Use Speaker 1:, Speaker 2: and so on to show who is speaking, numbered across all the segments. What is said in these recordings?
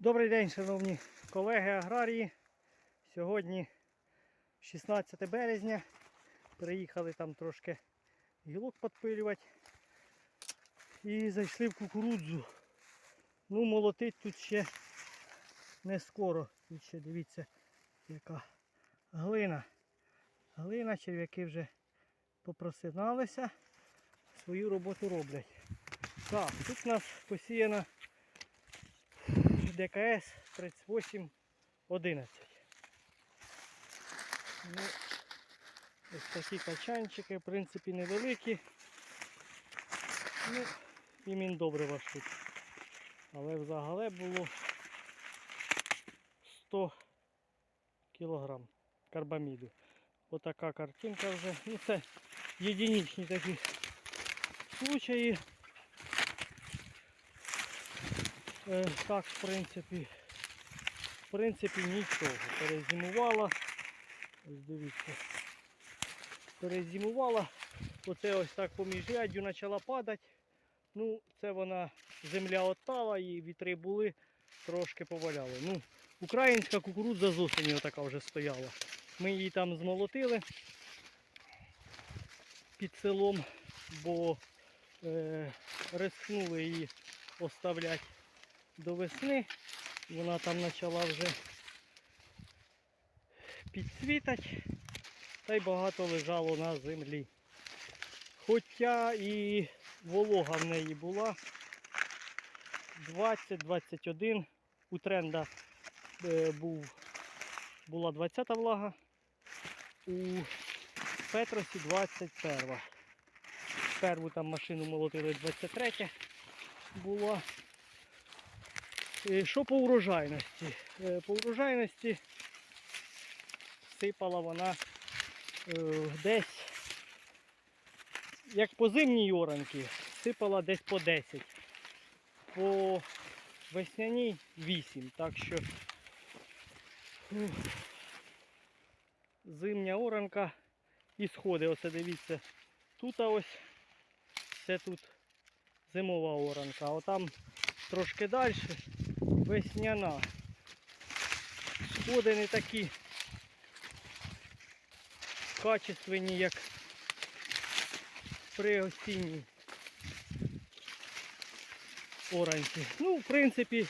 Speaker 1: Добрий день, шановні колеги аграрії. Сьогодні 16 березня. Приїхали там трошки гілок підпилювати. І зайшли в кукурудзу. Ну, молотить тут ще не скоро. Тут ще дивіться, яка глина. Глина, черв'яки вже попросиналися, свою роботу роблять. Так, тут у нас посіяна ДКС 3811. Ну, ось такі качанчики, в принципі, невеликі. Ну, і міндобрива тут. Але взагалі було 100 кілограм карбаміду. Отака картинка вже. Ну це єдиничні такі случаї. Е, так, в принципі, в принципі, нічого. Перезимувала. Ось дивіться. Перезимувала. Оце ось так поміж ряддю почала падати. Ну, це вона земля оттала і вітри були, трошки поваляли. Ну, українська кукурудза з осені отака вже стояла. Ми її там змолотили під селом, бо е, рискнули її оставляти до весни. Вона там почала вже підсвітати, та й багато лежало на землі. Хоча і волога в неї була 20-21. У тренда е, був, була 20 влага, у Петросі 21. Перву там машину молотили 23 була. Е, Що по урожайності? Е, По урожайності сипала вона е, десь, як по зимній оранки, сипала десь по 10. По весняній 8. Так що зимня оранка і сходи. Оце дивіться. Тут ось це тут зимова оранка. А отам трошки далі весняна. Сходи не такі качественні, як при осінній оранці. Ну, в принципі,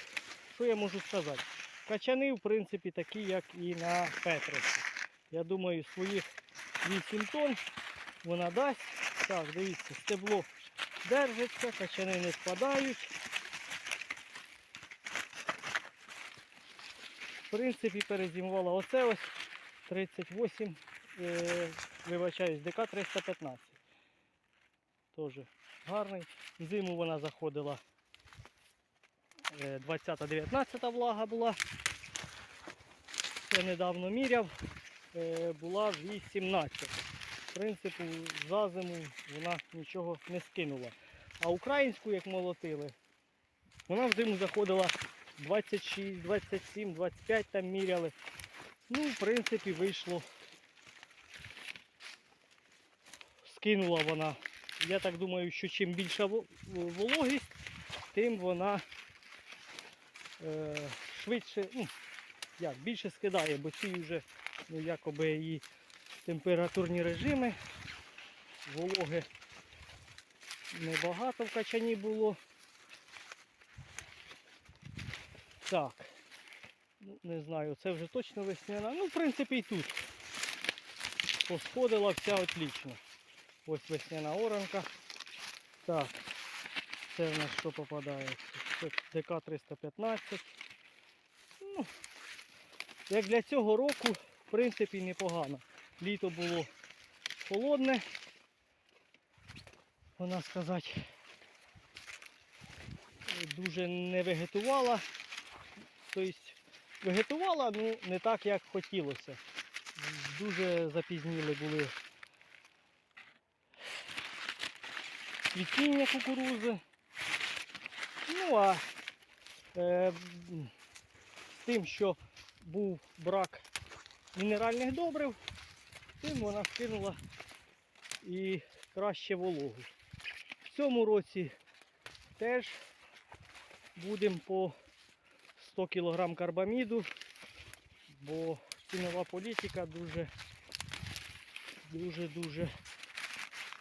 Speaker 1: що я можу сказати? Качани, в принципі, такі, як і на Петросі. Я думаю, своїх 8 тонн вона дасть. Так, дивіться, стебло держиться, качани не спадають. В принципі, перезимувала оце ось 38, е, вибачаюсь, ДК 315. Теж гарний. Зиму вона заходила е, 20-19 влага була. Я недавно міряв, е, була 18. В принципі, за зиму вона нічого не скинула. А українську, як молотили, вона в зиму заходила 26, 27, 25 там міряли. Ну, в принципі, вийшло. Скинула вона. Я так думаю, що чим більша во- вологість, тим вона е, швидше, ну, як, більше скидає, бо ці вже ну, якоби її температурні режими. Вологи небагато в качані було. Так. Ну, не знаю, це вже точно весняна. Ну, в принципі, і тут. Посходила вся отлично. Ось весняна оранка. Так. Це в нас що попадає? Це ДК 315. Ну, як для цього року, в принципі, непогано. Літо було холодне. Вона сказати, дуже не вегетувала. Тобто вегетувала, ну не так, як хотілося. Дуже запізніли були цвітіння кукурузи. Ну а е, з тим, що був брак мінеральних добрив, тим вона скинула і краще вологу. В цьому році теж будемо по 100 кг карбаміду, бо цінова політика дуже, дуже, дуже.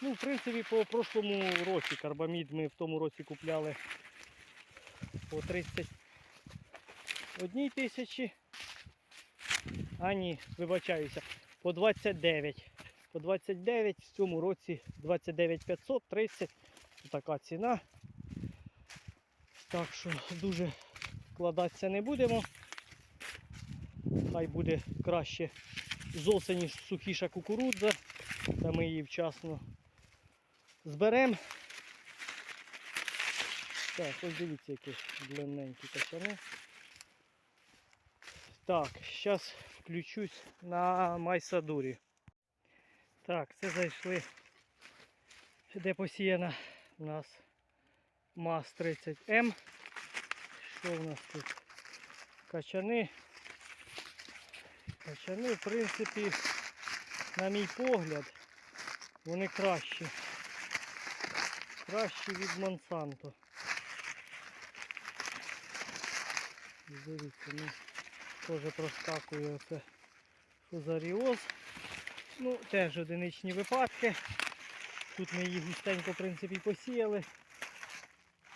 Speaker 1: Ну, в принципі, по прошлому році карбамід ми в тому році купляли по 31 тисячі. А ні, вибачаюся, по 29. По 29 в цьому році 29 500, 30. Така ціна. Так що дуже вкладатися не будемо. Хай буде краще з осені сухіша кукурудза, та ми її вчасно зберемо. Так, ось дивіться, які длинненькі качани. Так, зараз включусь на майсадурі. Так, це зайшли, де посіяна у нас МАЗ-30М. Що в нас тут? Качани. Качани, в принципі, на мій погляд, вони кращі. Кращі від Монсанто. Дивіться, ну, теж проскакує оце фузаріоз. Ну, теж одиничні випадки. Тут ми її густенько, в принципі, посіяли.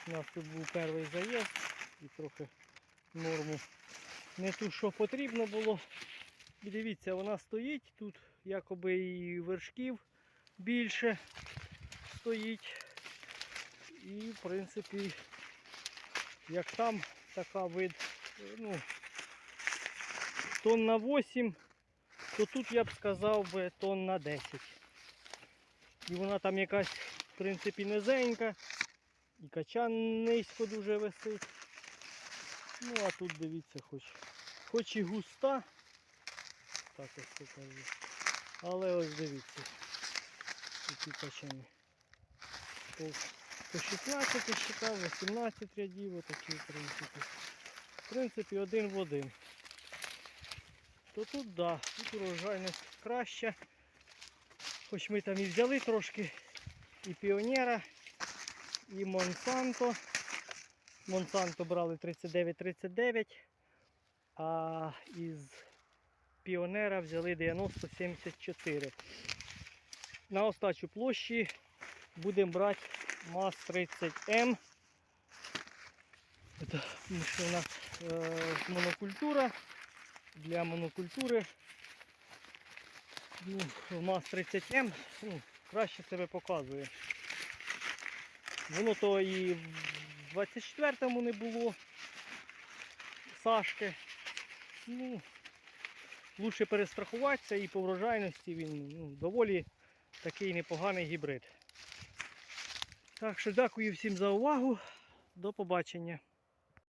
Speaker 1: У нас тут був перший заїзд і трохи норму не ту, що потрібно було. І дивіться, вона стоїть, тут якоби і вершків більше стоїть. І в принципі, як там така вид, е, ну, тонн на 8, то тут я б сказав би тонн на 10. І вона там якась, в принципі, низенька. І качан низько дуже висить. Ну а тут дивіться, хоч, хоч і густа. Так ось покажу. Але ось дивіться. Які качани. По, по 16 считав, 18 рядів, отакі в принципі. В принципі, один в один. То тут да, тут урожайність краща. Хоч ми там і взяли трошки і піонера, і Монсанто. Монсанто брали 39-39, а із піонера взяли 90-74. На остачу площі будемо брати МАЗ-30М. Це тому у нас е, монокультура. Для монокультури ну, МАЗ-30М ну, краще себе показує. Воно то і в 24-му не було Сашки. Ну, лучше перестрахуватися і по врожайності він ну, доволі такий непоганий гібрид. Так що дякую всім за увагу. До побачення.